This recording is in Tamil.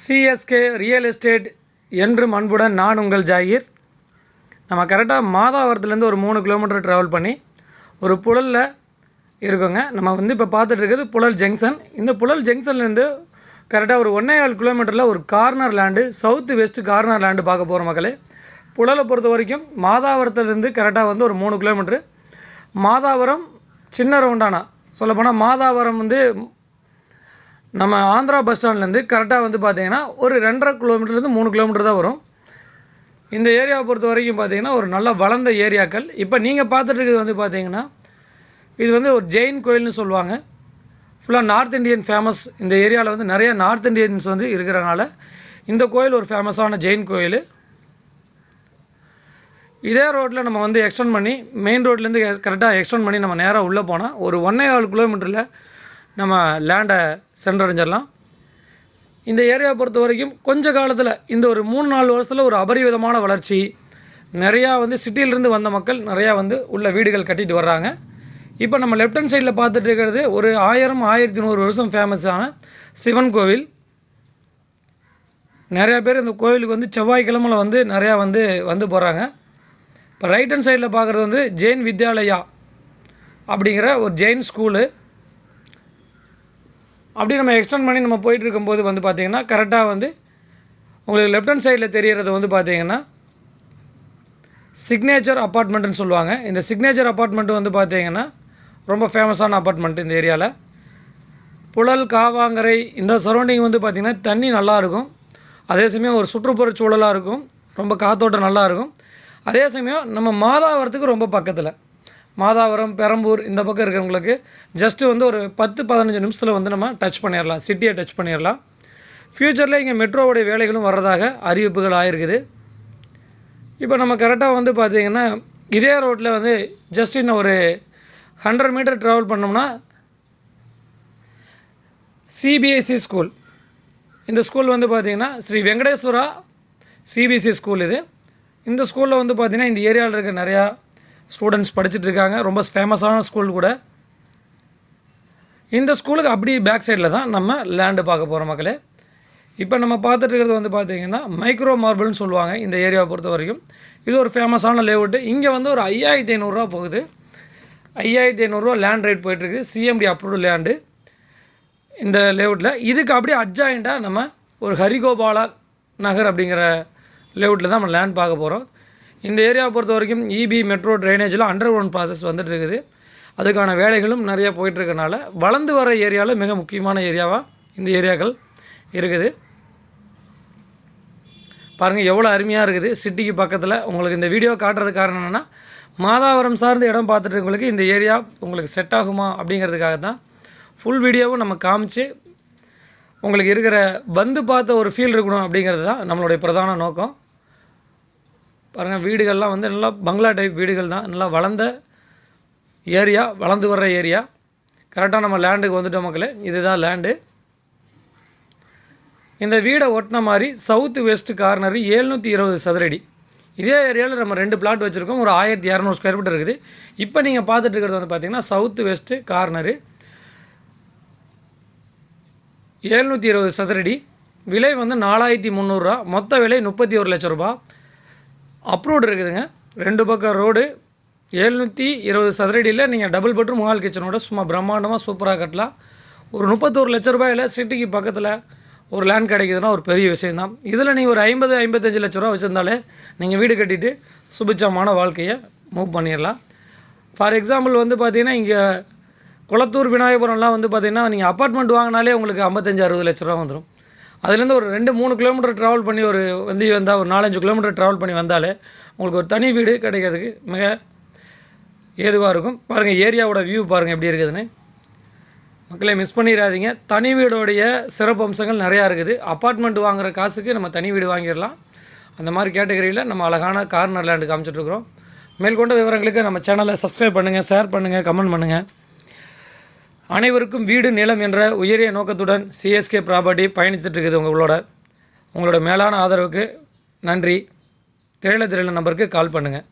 சிஎஸ்கே ரியல் எஸ்டேட் என்றும் அன்புடன் நான் உங்கள் ஜாகிர். நம்ம கரெக்டாக மாதாவரத்துலேருந்து ஒரு மூணு கிலோமீட்டர் ட்ராவல் பண்ணி ஒரு புழலில் இருக்கோங்க. நம்ம வந்து இப்போ பார்த்துட்டு இருக்கிறது புழல் ஜங்ஷன் இந்த புழல் ஜங்ஷன்லேருந்து கரெக்டாக ஒரு ஒன்றே ஏழு கிலோமீட்டரில் ஒரு corner land south west corner land பார்க்க போகிற மக்களே. புழலை பொறுத்த வரைக்கும் மாதாவரத்துலேருந்து கரெக்டாக வந்து ஒரு மூணு கிலோமீட்ரு மாதாவரம் சின்ன ரவுண்டானா சொல்லப்போனால் மாதாவரம் வந்து நம்ம ஆந்திரா பஸ் ஸ்டாண்ட்லேருந்து கரெக்டாக வந்து பார்த்தீங்கன்னா ஒரு ரெண்டரை கிலோமீட்டர்லேருந்து மூணு கிலோமீட்டர் தான் வரும். இந்த ஏரியாவை பொறுத்த வரைக்கும் பார்த்தீங்கன்னா ஒரு நல்ல வளர்ந்த ஏரியாக்கள். இப்போ நீங்கள் பார்த்துட்ருக்கிறது வந்து பார்த்தீங்கன்னா இது வந்து ஒரு ஜெயின் கோயில்னு சொல்லுவாங்க. ஃபுல்லாக நார்த் இந்தியன் ஃபேமஸ் இந்த ஏரியாவில் வந்து நிறைய நார்த் இந்தியன்ஸ் வந்து இருக்கிறனால இந்த கோயில் ஒரு ஃபேமஸான ஜெயின் கோயில். இதே ரோட்டில் நம்ம வந்து எக்ஸ்டெண்ட் பண்ணி மெயின் ரோட்லேருந்து கரெக்டாக எக்ஸ்டெண்ட் பண்ணி நம்ம நேராக உள்ளே போனால் ஒரு ஒன்றே ஆறு கிலோமீட்டரில் நம்ம லேண்டை சென்றடைஞ்சிடலாம். இந்த ஏரியாவை பொறுத்த வரைக்கும் கொஞ்ச காலத்தில் இந்த ஒரு மூணு நாலு வருஷத்தில் ஒரு அபரிவிதமான வளர்ச்சி. நிறையா வந்து சிட்டியிலேருந்து வந்த மக்கள் நிறையா வந்து உள்ள வீடுகள் கட்டிட்டு வர்றாங்க. இப்போ நம்ம லெஃப்ட் ஹேண்ட் சைடில் பார்த்துட்டு இருக்கிறது ஒரு ஆயிரம் ஆயிரத்தி நூறு வருஷம் ஃபேமஸான சிவன் கோவில். நிறையா பேர் இந்த கோவிலுக்கு வந்து செவ்வாய்க்கிழமையில் வந்து நிறையா வந்து வந்து போகிறாங்க இப்போ ரைட் ஹேண்ட் சைடில் பார்க்குறது வந்து ஜெயின் வித்யாலயா அப்படிங்கிற ஒரு ஜெயின் ஸ்கூலு அப்படி நம்ம எக்ஸ்டெண்ட் பண்ணி நம்ம போயிட்டு இருக்கும்போது வந்து பார்த்திங்கன்னா கரெக்டாக வந்து உங்களுக்கு லெஃப்ட் ஹேண்ட் சைடில் தெரிகிறது வந்து பார்த்திங்கன்னா சிக்னேச்சர் அப்பார்ட்மெண்ட்டுன்னு சொல்லுவாங்க. இந்த சிக்னேச்சர் அப்பார்ட்மெண்ட் வந்து பார்த்திங்கன்னா ரொம்ப ஃபேமஸான அப்பார்ட்மெண்ட் இந்த ஏரியாவில் புழல் காவாங்கரை இந்த சரௌண்டிங் வந்து பார்த்திங்கன்னா தண்ணி நல்லாயிருக்கும் அதே சமயம் ஒரு சுற்றுப்புற சூழலாக இருக்கும். ரொம்ப காத்தோட்டம் நல்லாயிருக்கும் அதே சமயம் நம்ம மாதாவரத்துக்கு ரொம்ப பக்கத்தில். மாதாவரம் பெரம்பூர் இந்த பக்கம் இருக்கிறவங்களுக்கு ஜஸ்ட்டு வந்து ஒரு பத்து பதினஞ்சு நிமிஷத்தில் வந்து நம்ம டச் பண்ணிடலாம் சிட்டியை டச் பண்ணிடலாம் ஃப்யூச்சரில் இங்கே மெட்ரோவுடைய வேலைகளும் வர்றதாக அறிவிப்புகள் ஆயிருக்குது. இப்போ நம்ம கரெக்டாக வந்து பார்த்திங்கன்னா இதே ரோட்டில் வந்து ஜஸ்ட் இன்னும் ஒரு ஹண்ட்ரட் மீட்டர் ட்ராவல் பண்ணோம்னா சிபிஎஸ்சி ஸ்கூல் இந்த ஸ்கூல் வந்து பார்த்திங்கன்னா ஸ்ரீ வெங்கடேஸ்வரா சிபிஎஸ்சி ஸ்கூல் இது. இந்த ஸ்கூலில் வந்து பார்த்திங்கன்னா இந்த ஏரியாவில் இருக்க நிறையா ஸ்டூடெண்ட்ஸ் படிச்சுட்டு இருக்காங்க ரொம்ப ஃபேமஸான ஸ்கூல் கூட. இந்த ஸ்கூலுக்கு அப்படி பேக் சைடில் தான் நம்ம லேண்டு பார்க்க போகிற மக்களே. இப்போ நம்ம பார்த்துட்டு இருக்கிறது வந்து பார்த்திங்கன்னா மைக்ரோ மார்பிள்னு சொல்லுவாங்க இந்த ஏரியாவை பொறுத்த வரைக்கும். இது ஒரு ஃபேமஸான லேஅவுட்டு இங்கே வந்து ஒரு ஐயாயிரத்தி ஐநூறுரூவா போகுது. ஐயாயிரத்தி ஐநூறுரூவா லேண்ட் ரேட் போயிட்டுருக்கு. சிஎம்டி அப்ரூவ்டு லேண்டு இந்த லேஅவுட்டில் இதுக்கு அப்படியே அட்ஜாயிண்ட்டாக நம்ம ஒரு ஹரிகோபாலா நகர் அப்படிங்கிற லேஅவுட்டில் தான் நம்ம லேண்ட் பார்க்க போகிறோம் இந்த ஏரியாவை பொறுத்த வரைக்கும் இபி மெட்ரோ ட்ரைனேஜில் அண்டர் கிரவுண்ட் ப்ராசஸ் வந்துட்டு இருக்குது அதுக்கான வேலைகளும் நிறையா போயிட்டுருக்கனால வளர்ந்து வர ஏரியாவில் மிக முக்கியமான ஏரியாவாக இந்த ஏரியாக்கள் இருக்குது. பாருங்கள் எவ்வளோ அருமையாக இருக்குது. சிட்டிக்கு பக்கத்தில் உங்களுக்கு இந்த வீடியோ காட்டுறது காரணம் என்னென்னா மாதாவரம் சார்ந்த இடம் பார்த்துட்டு இந்த ஏரியா உங்களுக்கு செட் ஆகுமா அப்படிங்கிறதுக்காக தான் ஃபுல் வீடியோவும் நம்ம காமிச்சு உங்களுக்கு இருக்கிற வந்து பார்த்த ஒரு ஃபீல் இருக்கணும் அப்படிங்கிறது தான் நம்மளுடைய பிரதான நோக்கம். பாருங்கள் வீடுகள்லாம் வந்து நல்லா பங்களா டைப் வீடுகள் தான். நல்லா வளர்ந்த ஏரியா வளர்ந்து வர்ற ஏரியா கரெக்டாக நம்ம லேண்டுக்கு வந்துட்டோம் மக்களே. இதுதான் லேண்டு இந்த வீடை ஒட்டின மாதிரி சவுத் வெஸ்ட் கார்னரு ஏழ்நூற்றி இருபது சதுரடி. இதே ஏரியாவில் நம்ம ரெண்டு பிளாட் வச்சுருக்கோம். ஒரு ஆயிரத்தி இரநூறு ஸ்கொயர் ஃபீட் இருக்குது. இப்போ நீங்கள் பார்த்துட்டு இருக்கிறது வந்து பார்த்திங்கன்னா சவுத் வெஸ்ட்டு கார்னரு ஏழ்நூற்றி இருபது சதுரடி. விலை வந்து நாலாயிரத்தி முந்நூறுரூவா. மொத்த விலை முப்பத்தி ஒரு லட்ச ரூபா அப்ரூவ்டு இருக்குதுங்க. ரெண்டு பக்கம் ரோடு எழுநூற்றி இருபது சதுரடியில் நீங்கள் டபுள் பெட்ரூம் ஹால் கிச்சனோட சும்மா பிரம்மாண்டமாக சூப்பராக கட்டலாம். ஒரு முப்பத்தோரு லட்ச ரூபாயில் சிட்டிக்கு பக்கத்தில் ஒரு லேண்ட் கிடைக்குதுன்னா ஒரு பெரிய விஷயந்தான் இதில் நீங்கள் ஒரு ஐம்பது ஐம்பத்தஞ்சு லட்ச ரூபா வச்சுருந்தாலே நீங்கள் வீடு கட்டிட்டு சுபிச்சமான வாழ்க்கையை மூவ் பண்ணிடலாம் ஃபார் எக்ஸாம்பிள் வந்து பார்த்தீங்கன்னா இங்கே குளத்தூர் விநாயகபுரம்லாம் வந்து பார்த்தீங்கன்னா நீங்கள் அப்பார்ட்மெண்ட் வாங்கினாலே உங்களுக்கு ஐம்பத்தஞ்சு அறுபது லட்ச ரூபா வந்துடும் அதுலேருந்து ஒரு ரெண்டு மூணு கிலோமீட்டர் ட்ராவல் பண்ணி ஒரு வந்து வந்தால் ஒரு நாலஞ்சு கிலோமீட்டர் ட்ராவல் பண்ணி வந்தாலே உங்களுக்கு ஒரு தனி வீடு கிடைக்கிறதுக்கு மிக ஏதுவாக இருக்கும். பாருங்கள் ஏரியாவோட வியூ பாருங்கள் எப்படி இருக்குதுன்னு. மக்களை மிஸ் பண்ணிடாதீங்க. தனி வீடோடைய சிறப்பு அம்சங்கள் நிறையா இருக்குது. அப்பார்ட்மெண்ட் வாங்குகிற காசுக்கு நம்ம தனி வீடு வாங்கிடலாம். அந்த மாதிரி கேட்டகரியில் நம்ம அழகான கார்னர் லேண்டு காமிச்சிட்ருக்குறோம் மேற்கொண்ட விவரங்களுக்கு நம்ம சேனலை சப்ஸ்கிரைப் பண்ணுங்கள் ஷேர் பண்ணுங்கள் கமெண்ட் பண்ணுங்கள் அனைவருக்கும் வீடு நிலம் என்ற உயரிய நோக்கத்துடன் சிஎஸ்கே ப்ராப்பர்ட்டி பயணித்துட்டு இருக்குது உங்களோட. உங்களோட மேலான ஆதரவுக்கு நன்றி. திரையில திரையில நம்பருக்கு கால் பண்ணுங்கள்